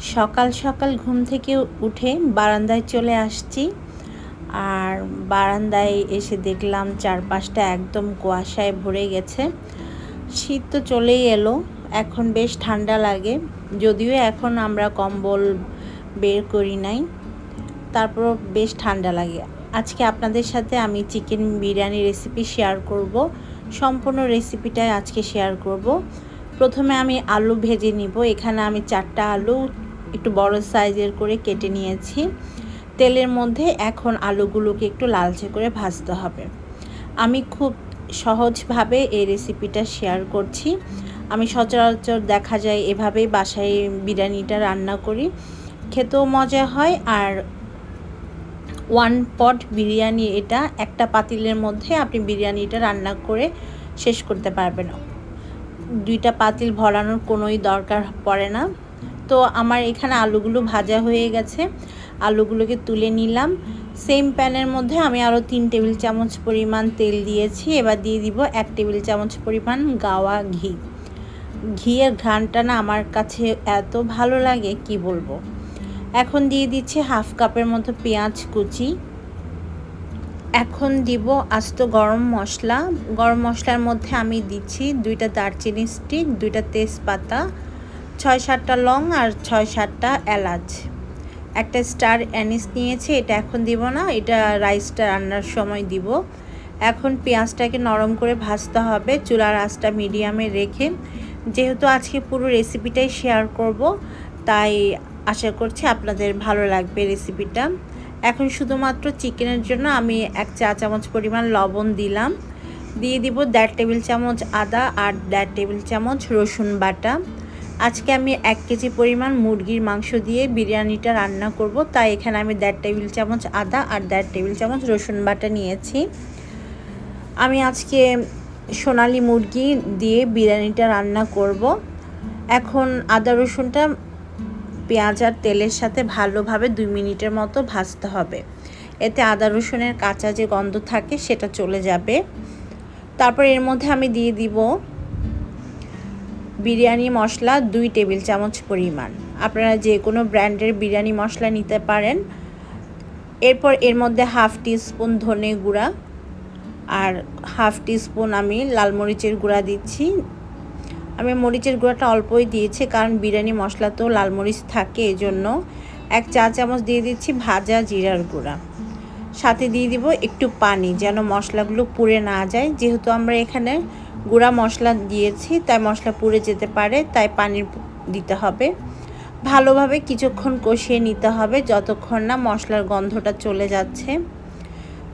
সকাল সকাল ঘুম থেকে উঠে বারান্দায় চলে আসছি। আর বারান্দায় এসে দেখলাম চারপাশটা একদম কুয়াশায় ভরে গেছে। শীত তো চলেই এলো, এখন বেশ ঠান্ডা লাগে। যদিও এখন আমরা কম্বল বের করি নাই তারপর বেশ ঠান্ডা লাগে। আজকে আপনাদের সাথে আমি চিকেন বিরিয়ানি রেসিপি শেয়ার করব। সম্পূর্ণ রেসিপিটাই আজকে শেয়ার করব। প্রথমে আমি আলু ভেজে নিব। এখানে আমি চারটা আলু একটু বড় সাইজের করে কেটে নিয়েছি। তেলের মধ্যে এখন আলুগুলোকে একটু লালচে করে ভাজতে হবে। আমি খুব সহজভাবে এই রেসিপিটা শেয়ার করছি। আমি সচরাচর দেখা যায় এভাবেই বাসায় বিরিয়ানিটা রান্না করি। খেতেও মজা হয় আর ওয়ান পট বিরিয়ানি এটা একটা পাতিলের মধ্যে আপনি বিরিয়ানিটা রান্না করে শেষ করতে পারবেন। দুইটা পাতিল ভরানোর কোনোই দরকার পড়ে না। তো আমার এখানে আলুগুলো ভাজা হয়ে গেছে। আলুগুলোকে তুলে নিলাম। সেম প্যানের মধ্যে আমি আরও তিন টেবিল চামচ পরিমাণ তেল দিয়েছি। এবার দিয়ে দিব এক টেবিল চামচ পরিমাণ গাওয়া ঘি। ঘিয়ের ঘ্রানটা না আমার কাছে এত ভালো লাগে, কি বলব? এখন দিয়ে দিচ্ছি হাফ কাপের মতো পেঁয়াজ কুচি। এখন দিব আস্ত গরম মশলা। গরম মশলার মধ্যে আমি দিচ্ছি দুইটা দারচিনি স্টিক দুইটা তেজপাতা ছয় সাতটা লং আর ছয় সাতটা এলাচ। একটা স্টার অ্যানিস নিয়েছি, এটা এখন দিব না, এটা রাইসটা রান্নার সময় দিব। এখন পেঁয়াজটাকে নরম করে ভাজতে হবে, চুলার আঁচটা মিডিয়ামে রেখে। যেহেতু আজকে পুরো রেসিপিটাই শেয়ার করব, তাই আশা করছি আপনাদের ভালো লাগবে রেসিপিটা। এখন শুধুমাত্র চিকেনের জন্য আমি এক চা চামচ পরিমাণ লবণ দিলাম। দিয়ে দিব দেড় টেবিল চামচ আদা আর দেড় টেবিল চামচ রসুন বাটা। আজকে আমি এক কেজি পরিমাণ মুরগির মাংস দিয়ে বিরিয়ানিটা রান্না করব। তাই এখানে আমি দেড় টেবিল চামচ আদা আর দেড় টেবিল চামচ রসুন বাটা নিয়েছি। আমি আজকে সোনালি মুরগি দিয়ে বিরিয়ানিটা রান্না করব। এখন আদা রসুনটা পেঁয়াজ আর তেলের সাথে ভালোভাবে দুই মিনিটের মতো ভাজতে হবে। এতে আদা রসুনের কাঁচা যে গন্ধ থাকে সেটা চলে যাবে। তারপর এর মধ্যে আমি দিয়ে দিব বিরিয়ানি, মশলা, দুই টেবিল চামচ পরিমাণ। আপনারা যে কোনো ব্র্যান্ডের বিরিয়ানি, মশলা নিতে পারেন। এরপর এর মধ্যে হাফ স্পুন ধনে গুঁড়া আর হাফ স্পুন আমি লাল মরিচের গুঁড়া দিচ্ছি। আমি মরিচের গুঁড়াটা অল্পই দিয়েছি কারণ বিরিয়ানি, মশলা তো লাল মরিচ থাকে এজন্য। এক চা চামচ দিয়ে দিচ্ছি ভাজা জিরার গুঁড়া। সাথে দিয়ে দিব একটু পানি যেন মশলাগুলো পুড়ে না যায়। যেহেতু আমরা এখানে গুঁড়া মশলা দিয়েছি, তাই মশলা পুড়ে যেতে পারে, তাই পানি দিতে হবে। ভালোভাবে কিছুক্ষণ কষিয়ে নিতে হবে, যতক্ষণ না মশলার গন্ধটা চলে যাচ্ছে।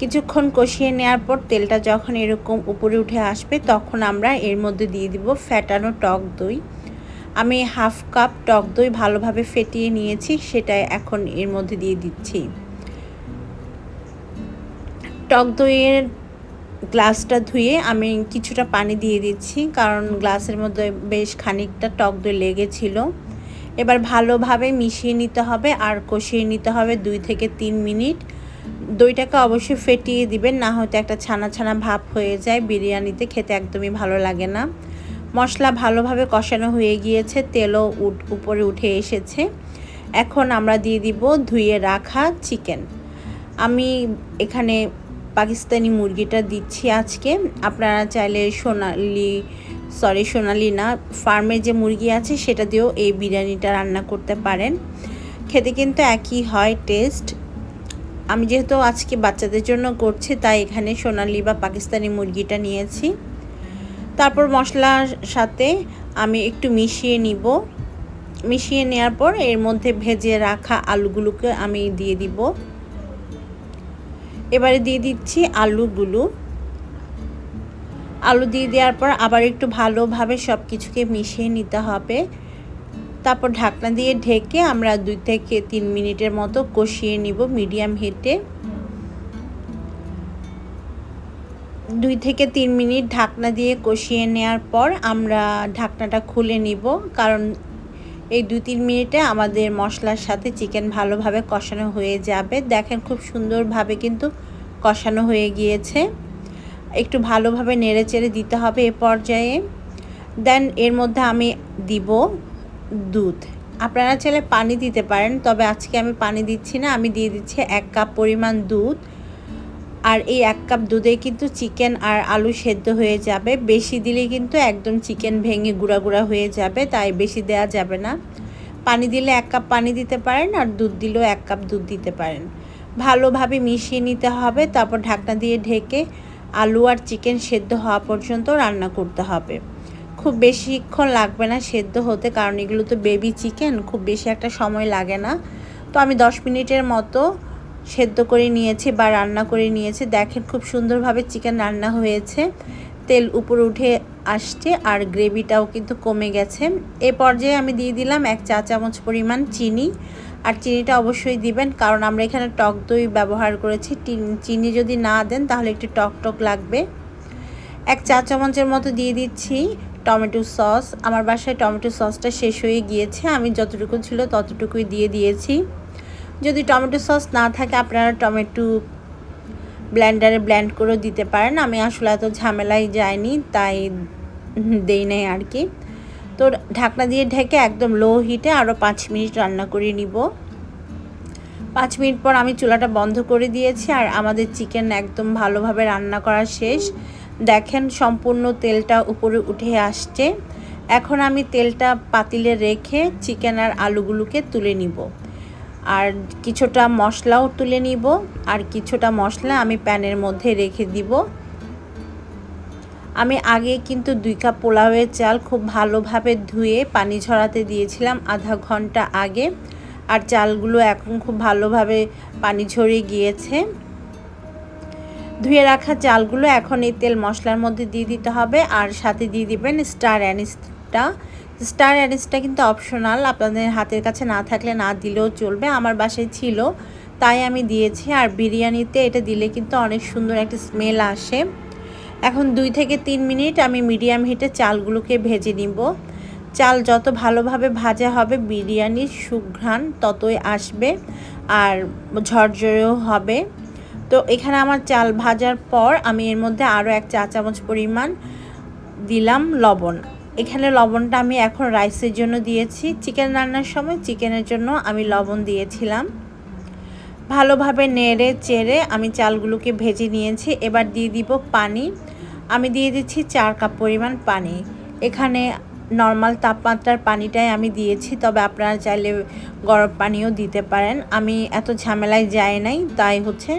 কিছুক্ষণ কষিয়ে নেওয়ার পর তেলটা যখন এরকম উপরে উঠে আসবে, তখন আমরা এর মধ্যে দিয়ে দিব ফ্যাটানো টক দই। আমি হাফ কাপ টক দই ভালোভাবে ফেটিয়ে নিয়েছি সেটাই এখন এর মধ্যে দিয়ে দিচ্ছি। টক দইয়ের গ্লাসটা ধুয়ে আমি কিছুটা পানি দিয়ে দিচ্ছি, কারণ গ্লাসের মধ্যে বেশ খানিকটা টক দই লেগেছিল। এবার ভালোভাবে মিশিয়ে নিতে হবে আর কষিয়ে নিতে হবে দুই থেকে তিন মিনিট। দইটাকে অবশ্যই ফেটিয়ে দিবেন, না হয়তো একটা ছানা ছানা ভাব হয়ে যায়, বিরিয়ানিতে খেতে একদমই ভালো লাগে না। মশলা ভালোভাবে কষানো হয়ে গিয়েছে, তেলও উঠ, উপরে উঠে এসেছে। এখন আমরা দিয়ে দিব ধুয়ে রাখা চিকেন। আমি এখানে পাকিস্তানি মুরগিটা দিচ্ছি আজকে। আপনারা চাইলে সোনালি সরি সোনালি না ফার্মের যে মুরগি আছে সেটা দিয়েও এই বিরিয়ানিটা রান্না করতে পারেন। খেতে কিন্তু একই হয় টেস্ট আমি যেহেতু আজকে বাচ্চাদের জন্য করছি, তাই এখানে সোনালি বা পাকিস্তানি মুরগিটা নিয়েছি। তারপর মশলার সাথে আমি একটু মিশিয়ে নিব। মিশিয়ে নেওয়ার পর এর মধ্যে ভেজে রাখা আলুগুলোকে আমি দিয়ে দিব। এবারে দিয়ে দিচ্ছি আলুগুলো। আলু দিয়ে দেওয়ার পর আবার একটু ভালোভাবে সব কিছুকে মিশিয়ে নিতে হবে। তারপর ঢাকনা দিয়ে ঢেকে আমরা দুই থেকে তিন মিনিটের মতো কষিয়ে নিব মিডিয়াম হিটে। দুই থেকে তিন মিনিট ঢাকনা দিয়ে কষিয়ে নেওয়ার পর আমরা ঢাকনাটা খুলে নিব, কারণ এই দুই তিন মিনিটে আমাদের মশলার সাথে চিকেন ভালোভাবে কষানো হয়ে যাবে। দেখেন খুব সুন্দরভাবে কিন্তু কষানো হয়ে গিয়েছে। একটু ভালোভাবে নেড়ে চেড়ে দিতে হবে এ পর্যায়ে। দেন এর মধ্যে আমি দিব দুধ। আপনারা চাইলে পানি দিতে পারেন, তবে আজকে আমি পানি দিচ্ছি না, আমি দিয়ে দিচ্ছি এক কাপ পরিমাণ দুধ। আর এই এক কাপ দুধে কিন্তু চিকেন আর আলু সেদ্ধ হয়ে যাবে। বেশি দিলে কিন্তু একদম চিকেন ভেঙে গুঁড়া গুঁড়া হয়ে যাবে, তাই বেশি দেওয়া যাবে না। পানি দিলে এক কাপ পানি দিতে পারেন আর দুধ দিলেও এক কাপ দুধ দিতে পারেন। ভালোভাবে মিশিয়ে নিতে হবে, তারপর ঢাকনা দিয়ে ঢেকে আলু আর চিকেন সেদ্ধ হওয়া পর্যন্ত রান্না করতে হবে। খুব বেশিক্ষণ লাগবে না সেদ্ধ হতে, কারণ এগুলো তো বেবি চিকেন খুব বেশি একটা সময় লাগে না। তো আমি দশ মিনিটের মতো সেদ্ধ করে নিয়েছি বা রান্না করে নিয়েছি। দেখেন খুব সুন্দরভাবে চিকেন রান্না হয়েছে। তেল উপরে উঠে আসছে আর গ্রেভিটাও কিন্তু কমে গেছে। এ পর্যায়ে আমি দিয়ে দিলাম এক চা চামচ পরিমাণ চিনি। আর চিনিটা অবশ্যই দিবেন কারণ আমরা এখানে টক দই ব্যবহার করেছি। চিনি যদি না দেন তাহলে একটু টক টক লাগবে। এক চা চামচের মতো দিয়ে দিচ্ছি টমেটো সস। আমার বাসায় টমেটো সসটা শেষ হয়ে গিয়েছে। আমি যতটুকু ছিল ততটুকুই দিয়ে দিয়েছি। যদি টমেটো সস না থাকে, আপনারা টমেটো ব্ল্যান্ডারে ব্ল্যান্ড করেও দিতে পারেন। আমি আসলে এত ঝামেলায় যাইনি, তাই দেই নাই আর কি। তো ঢাকনা দিয়ে ঢেকে একদম লো হিটে আরও পাঁচ মিনিট রান্না করে নিব। পাঁচ মিনিট পর আমি চুলাটা বন্ধ করে দিয়েছি আর আমাদের চিকেন একদম ভালোভাবে রান্না করা শেষ। দেখেন সম্পূর্ণ তেলটা উপরে উঠে আসছে। এখন আমি তেলটা পাতিলে রেখে চিকেন আর আলুগুলোকে তুলে নিব। আর কিছুটা মশলাও তুলে নিব, আর কিছুটা মশলা আমি প্যানের মধ্যে রেখে দিব। আমি আগে কিন্তু দুই কাপ পোলাওয়ের চাল খুব ভালোভাবে ধুয়ে পানি ঝরাতে দিয়েছিলাম আধা ঘণ্টা আগে, আর চালগুলো এখন খুব ভালোভাবে পানি ঝরিয়ে গিয়েছে। ধুয়ে রাখা চালগুলো এখন এই তেল মশলার মধ্যে দিয়ে দিতে হবে, আর সাথে দিয়ে দিবেন স্টার অ্যানিসটা। স্টার অ্যানিসটা কিন্তু অপশনাল, আপনাদের হাতের কাছে না থাকলে না দিলেও চলবে, আমার বাসায় ছিল, তাই আমি দিয়েছি, আর বিরিয়ানিতে এটা দিলে কিন্তু অনেক সুন্দর একটা স্মেল আসে। এখন দুই থেকে তিন মিনিট আমি মিডিয়াম হিটে চালগুলোকে ভেজে নিব। চাল যত ভালোভাবে ভাজা হবে, বিরিয়ানির সুঘ্রাণ ততই আসবে, আর ঝরঝরেও হবে। তো এখানে আমার চাল ভাজার পর আমি এর মধ্যে আরও এক চা চামচ পরিমাণ দিলাম লবণ। এখানে লবণটা আমি এখন রাইসের জন্য দিয়েছি। চিকেন রান্নার সময় চিকেনের জন্য আমি লবণ দিয়েছিলাম। ভালোভাবে নেড়ে চেড়ে আমি চালগুলোকে ভেজে নিয়েছি। এবার দিয়ে দিব পানি। আমি দিয়ে দিচ্ছি চার কাপ পরিমাণ পানি। এখানে নর্মাল তাপমাত্রার পানিটাই আমি দিয়েছি, তবে আপনারা চাইলে গরম পানিও দিতে পারেন। আমি এত ঝামেলায় যাই নাই, তাই হচ্ছে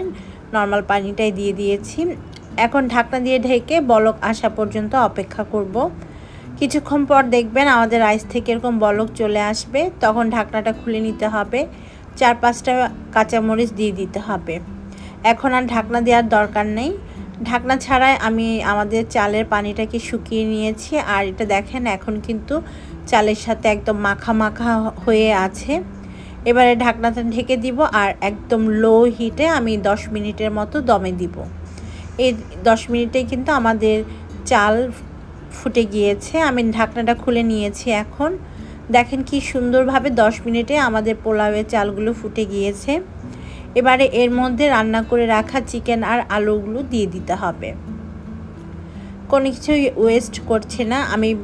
নর্মাল পানিটাই দিয়ে দিয়েছি। এখন ঢাকনা দিয়ে ঢেকে বলক আসা পর্যন্ত অপেক্ষা করব। কিছুক্ষণ পর দেখবেন আমাদের রাইস থেকে এরকম বলক চলে আসবে, তখন ঢাকনাটা খুলে নিতে হবে, চার পাঁচটা কাঁচামরিচ দিয়ে দিতে হবে। এখন আর ঢাকনা দেওয়ার দরকার নেই। ঢাকনা ছাড়াই আমি আমাদের চালের পানিটাকে শুকিয়ে নিয়েছি, আর এটা দেখেন এখন কিন্তু চালের সাথে একদম মাখা মাখা হয়ে আছে। এবারে ঢাকনাটা ঢেকে দিব, আর একদম লো হিটে আমি 10 মিনিটের মতো দমে দিব। এই 10 মিনিটে কিন্তু আমাদের চাল ফুটে গিয়েছে। আমি ঢাকনাটা খুলে নিয়েছি এখন। দেখেন কি সুন্দরভাবে 10 মিনিটে আমাদের পোলাওয়ের চালগুলো ফুটে গিয়েছে। এবারে এর মধ্যে রান্না করে রাখা চিকেন আর আলুগুলো দিয়ে দিতে হবে। কোনো কিছুই ওয়েস্ট করছে না। আমি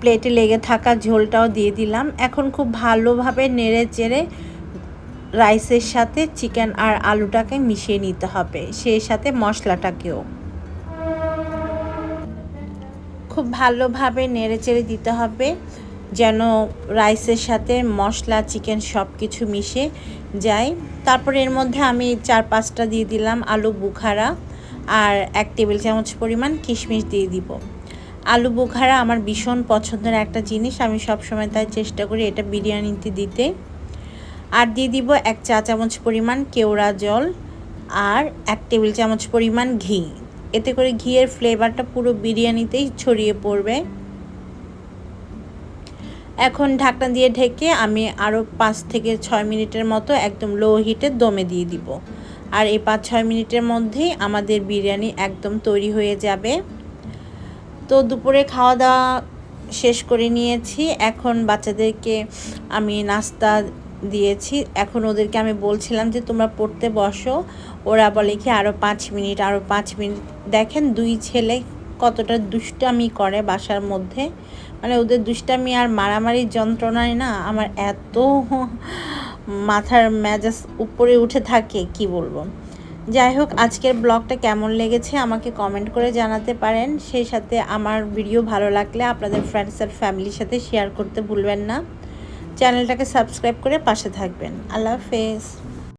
প্লেটে লেগে থাকা ঝোলটাও দিয়ে দিলাম। এখন খুব ভালোভাবে নেড়ে চেড়ে রাইসের সাথে চিকেন আর আলুটাকে মিশিয়ে নিতে হবে। সেই সাথে মশলাটাকেও। খুব ভালোভাবে নেড়েচেড়ে দিতে হবে, যেন রাইসের সাথে মশলা, চিকেন সব কিছু মিশে যায়। তারপর এর মধ্যে আমি চার পাঁচটা দিয়ে দিলাম আলু বুখারা আর এক টেবিল চামচ পরিমাণ কিশমিশ দিয়ে দিব। আলু বুখারা আমার ভীষণ পছন্দের একটা জিনিস, আমি সবসময় তাই চেষ্টা করি এটা বিরিয়ানিতে দিতে। আর দিয়ে দিব এক চা চামচ পরিমাণ কেওড়া জল আর এক টেবিল চামচ পরিমাণ ঘি। এতে করে ঘিয়ের ফ্লেভারটা পুরো বিরিয়ানিতেই ছড়িয়ে পড়বে। এখন ঢাকনা দিয়ে ঢেকে আমি আরও পাঁচ থেকে ছয় মিনিটের মতো একদম লো হিটে দমে দিয়ে দিব। আর এই পাঁচ ছয় মিনিটের মধ্যেই আমাদের বিরিয়ানি একদম তৈরি হয়ে যাবে। তো দুপুরে খাওয়া দাওয়া শেষ করে নিয়েছি। এখন বাচ্চাদেরকে আমি নাস্তা দিয়েছি। এখন ওদেরকে আমি বলছিলাম যে, তোমরা পড়তে বসো। ওরা বলে কি আরও পাঁচ মিনিট আরও পাঁচ মিনিট। দেখেন দুই ছেলে কতটা দুষ্টামি করে বাসার মধ্যে। মানে ওদের দুষ্টামি আর মারামারির যন্ত্রণায় না, আমার এত মাথার মেজাজ উপরে উঠে থাকে, কি বলব। যাই হোক, আজকের ব্লগটা কেমন লেগেছে আমাকে কমেন্ট করে জানাতে পারেন। সেই সাথে আমার ভিডিও ভালো লাগলে আপনাদের ফ্রেন্ডস আর ফ্যামিলির সাথে শেয়ার করতে ভুলবেন না। চ্যানেলটাকে সাবস্ক্রাইব করে পাশে থাকবেন। আল্লাহ হাফেজ।